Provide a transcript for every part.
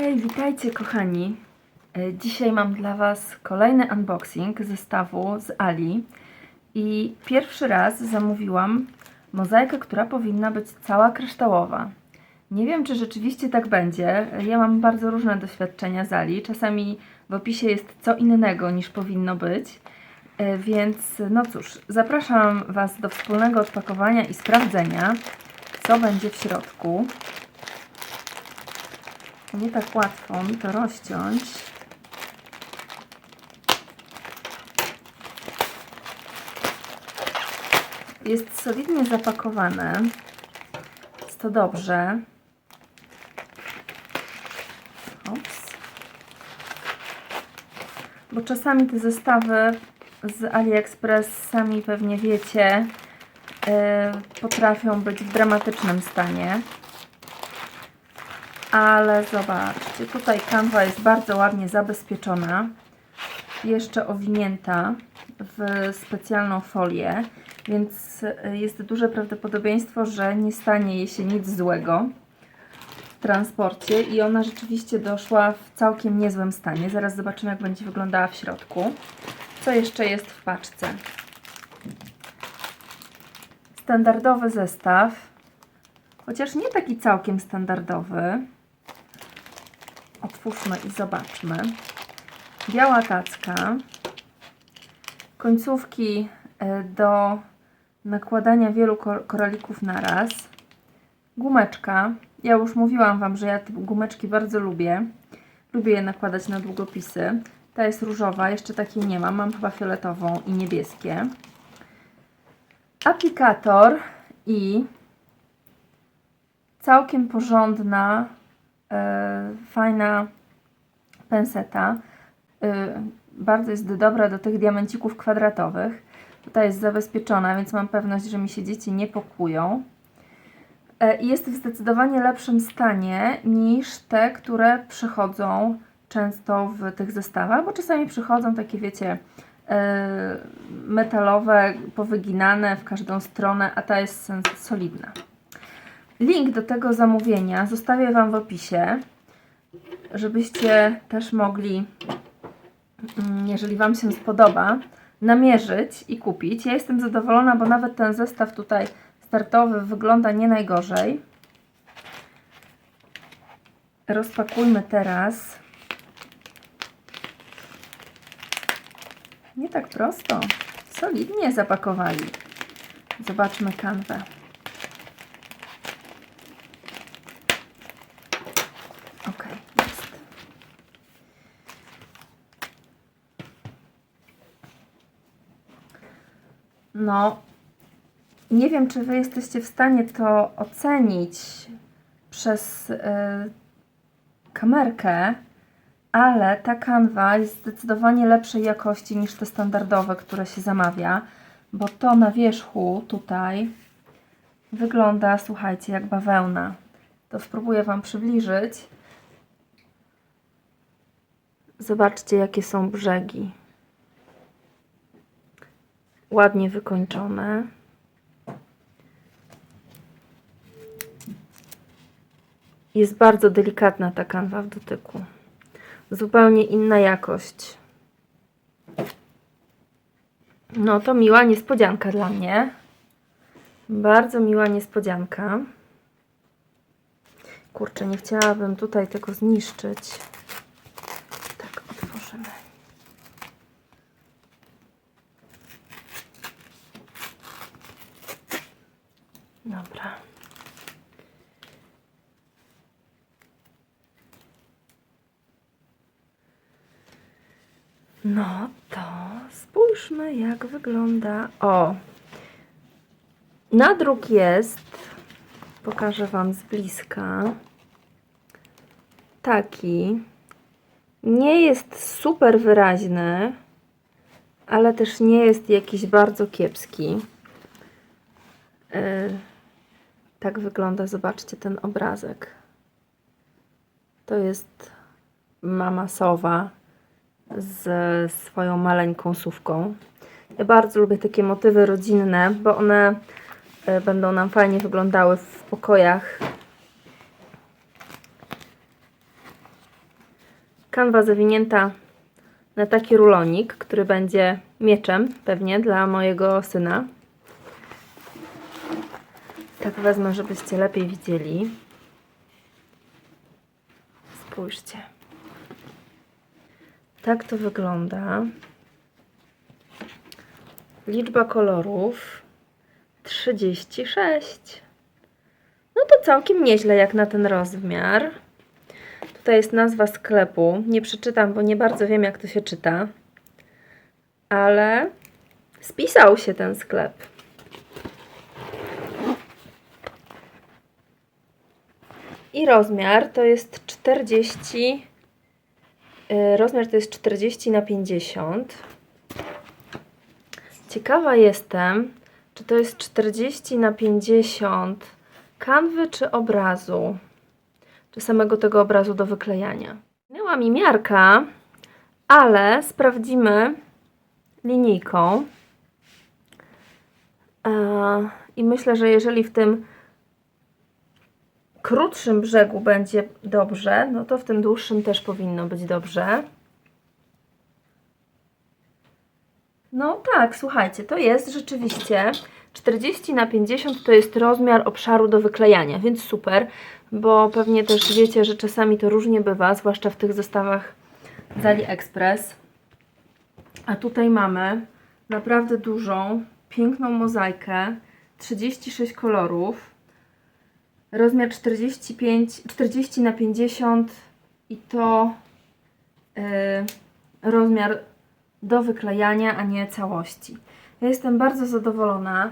Hej, witajcie kochani. E, Dzisiaj mam dla Was kolejny unboxing zestawu z Ali i pierwszy raz zamówiłam mozaikę, która powinna być cała kryształowa. Nie wiem, czy rzeczywiście tak będzie. Ja mam bardzo różne doświadczenia z Ali. Czasami w opisie jest co innego niż powinno być. E, Więc no cóż, zapraszam Was do wspólnego odpakowania i sprawdzenia, co będzie w środku. Nie tak łatwo mi to rozciąć. Jest solidnie zapakowane. Jest to dobrze. Ops. Bo czasami te zestawy z AliExpress, sami pewnie wiecie, yy, potrafią być w dramatycznym stanie ale zobaczcie, tutaj kanwa jest bardzo ładnie zabezpieczona, jeszcze owinięta w specjalną folię, więc y, jest duże prawdopodobieństwo, że nie stanie jej się nic złego w transporcie i ona rzeczywiście doszła w całkiem niezłym stanie. Zaraz zobaczymy, jak będzie wyglądała w środku. Co jeszcze jest w paczce? Standardowy zestaw, chociaż nie taki całkiem standardowy. Otwórzmy i zobaczmy. Biała tacka. Końcówki e, do nakładania wielu kor- koralików na raz. Gumeczka. Ja już mówiłam Wam, że ja te gumeczki bardzo lubię. Lubię je nakładać na długopisy. Ta jest różowa, jeszcze takiej nie mam. Mam chyba fioletową i niebieskie. Aplikator i całkiem porządna fajna penseta. E, bardzo jest dobra do tych diamencików kwadratowych. Tutaj jest zabezpieczona, więc mam pewność, że mi się dzieci nie pokują. E, jest w zdecydowanie lepszym stanie niż te, które przychodzą często w tych zestawach, bo czasami przychodzą takie, wiecie, e, metalowe, powyginane w każdą stronę, a ta jest solidna. Link do tego zamówienia zostawię Wam w opisie, żebyście też mogli, mm, jeżeli Wam się spodoba, namierzyć i kupić. Ja jestem zadowolona, bo nawet ten zestaw tutaj startowy wygląda nie najgorzej. Rozpakujmy teraz. Nie tak prosto. Solidnie zapakowali. Zobaczmy kanwę. Ok, jest. No, nie wiem, czy Wy jesteście w stanie to ocenić przez y, kamerkę, ale ta kanwa jest zdecydowanie lepszej jakości niż te standardowe, które się zamawia, bo to na wierzchu tutaj wygląda, słuchajcie, jak bawełna. To spróbuję Wam przybliżyć. Zobaczcie, jakie są brzegi. Ładnie wykończone. Jest bardzo delikatna ta kanwa w dotyku. Zupełnie inna jakość. No to miła niespodzianka dla mnie. Bardzo miła niespodzianka. Kurczę, nie chciałabym tutaj tego zniszczyć. Tak, otworzymy. Dobra. No to spójrzmy, jak wygląda. O! Nadruk jest, pokażę Wam z bliska, taki. Nie jest super wyraźny, ale też nie jest jakiś bardzo kiepski. Yy, tak wygląda, zobaczcie ten obrazek. To jest mama sowa z swoją maleńką sówką. Ja bardzo lubię takie motywy rodzinne, bo one e, będą nam fajnie wyglądały w pokojach. Kanwa zawinięta na taki rulonik, który będzie mieczem pewnie dla mojego syna. Tak wezmę, żebyście lepiej widzieli. Spójrzcie. Tak to wygląda. Liczba kolorów 36. No to całkiem nieźle jak na ten rozmiar. Tutaj jest nazwa sklepu. Nie przeczytam, bo nie bardzo wiem, jak to się czyta. Ale spisał się ten sklep. I rozmiar to jest 40. y, Rozmiar to jest 40 na 50. Ciekawa jestem, czy to jest 40 na 50 kanwy czy obrazu czy samego tego obrazu do wyklejania. Miała mi miarka, ale sprawdzimy linijką. E, I myślę, że jeżeli w tym krótszym brzegu będzie dobrze, no to w tym dłuższym też powinno być dobrze. No tak, słuchajcie, to jest rzeczywiście 40 na 50 to jest rozmiar obszaru do wyklejania, więc super, bo pewnie też wiecie, że czasami to różnie bywa, zwłaszcza w tych zestawach z AliExpress. A tutaj mamy naprawdę dużą, piękną mozaikę, 36 kolorów, rozmiar 45, 40 na 50 i to yy, rozmiar do wyklejania, a nie całości. Ja jestem bardzo zadowolona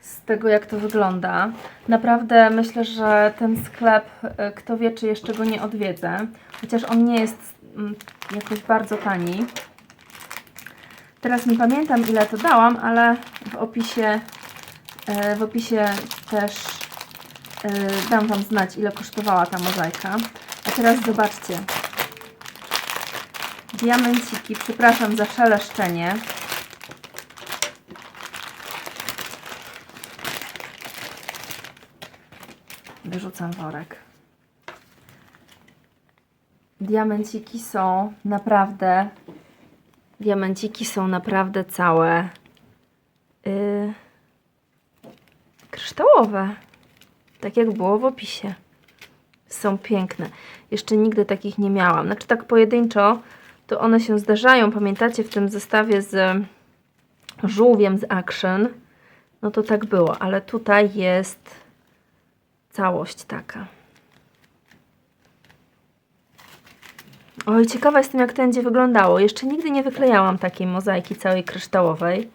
z tego, jak to wygląda. Naprawdę myślę, że ten sklep, y, kto wie, czy jeszcze go nie odwiedzę, chociaż on nie jest mm, jakoś bardzo tani. Teraz nie pamiętam, ile to dałam, ale w opisie, y, w opisie też y, dam Wam znać, ile kosztowała ta mozaika. A teraz zobaczcie. Diamenciki, przepraszam za szeleszczenie. Wyrzucam worek. Diamenciki są naprawdę. Diamenciki są naprawdę całe. Yy, kryształowe. Tak jak było w opisie. Są piękne. Jeszcze nigdy takich nie miałam. Znaczy tak pojedynczo to one się zdarzają. Pamiętacie w tym zestawie z żółwiem z Action? No to tak było, ale tutaj jest całość taka. Oj, ciekawa jestem, jak to będzie wyglądało. Jeszcze nigdy nie wyklejałam takiej mozaiki całej kryształowej.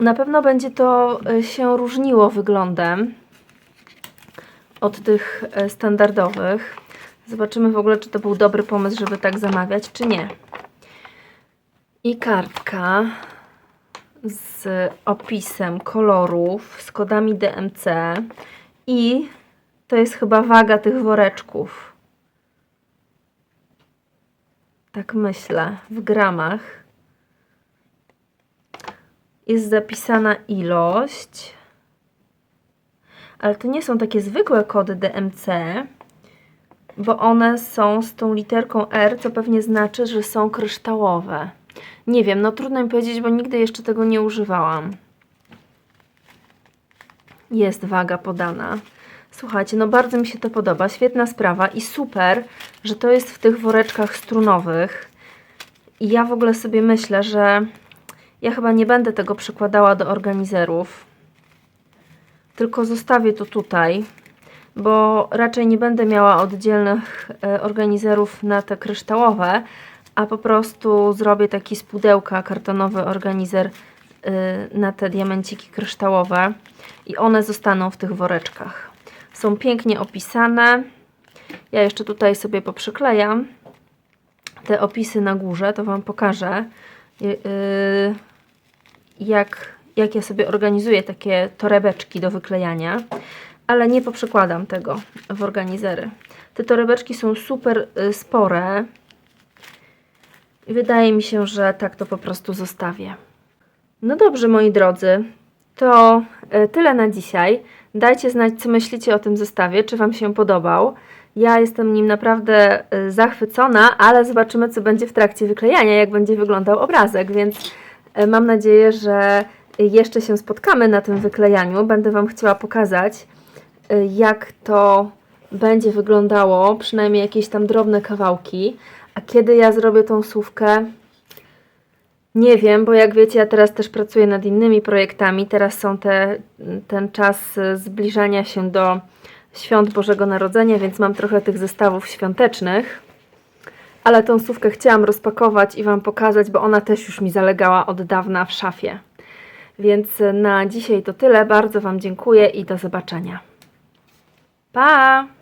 Na pewno będzie to y, się różniło wyglądem od tych y, standardowych. Zobaczymy w ogóle, czy to był dobry pomysł, żeby tak zamawiać, czy nie. I kartka z opisem kolorów, z kodami DMC i to jest chyba waga tych woreczków. Tak myślę, w gramach. Jest zapisana ilość, ale to nie są takie zwykłe kody DMC, bo one są z tą literką R, co pewnie znaczy, że są kryształowe. Nie wiem, no trudno mi powiedzieć, bo nigdy jeszcze tego nie używałam. Jest waga podana. Słuchajcie, no bardzo mi się to podoba. Świetna sprawa i super, że to jest w tych woreczkach strunowych. I ja w ogóle sobie myślę, że ja chyba nie będę tego przykładała do organizerów. Tylko zostawię to tutaj, bo raczej nie będę miała oddzielnych e, organizerów na te kryształowe, a po prostu zrobię taki z pudełka kartonowy organizer y, na te diamenciki kryształowe i one zostaną w tych woreczkach. Są pięknie opisane. Ja jeszcze tutaj sobie poprzyklejam te opisy na górze, to Wam pokażę y, jak, jak ja sobie organizuję takie torebeczki do wyklejania, ale nie poprzykładam tego w organizery. Te torebeczki są super spore, i wydaje mi się, że tak to po prostu zostawię. No dobrze, moi drodzy, to e, tyle na dzisiaj. Dajcie znać, co myślicie o tym zestawie, czy Wam się podobał. Ja jestem nim naprawdę y, zachwycona, ale zobaczymy, co będzie w trakcie wyklejania, jak będzie wyglądał obrazek, więc y, mam nadzieję, że jeszcze się spotkamy na tym wyklejaniu. Będę Wam chciała pokazać, y, jak to będzie wyglądało, przynajmniej jakieś tam drobne kawałki. A kiedy ja zrobię tą słówkę, nie wiem, bo jak wiecie, ja teraz też pracuję nad innymi projektami. Teraz są te, ten czas y, zbliżania się do świąt Bożego Narodzenia, więc mam trochę tych zestawów świątecznych. Ale tą słówkę chciałam rozpakować i Wam pokazać, bo ona też już mi zalegała od dawna w szafie. Więc y, na dzisiaj to tyle. Bardzo Wam dziękuję i do zobaczenia. Pa!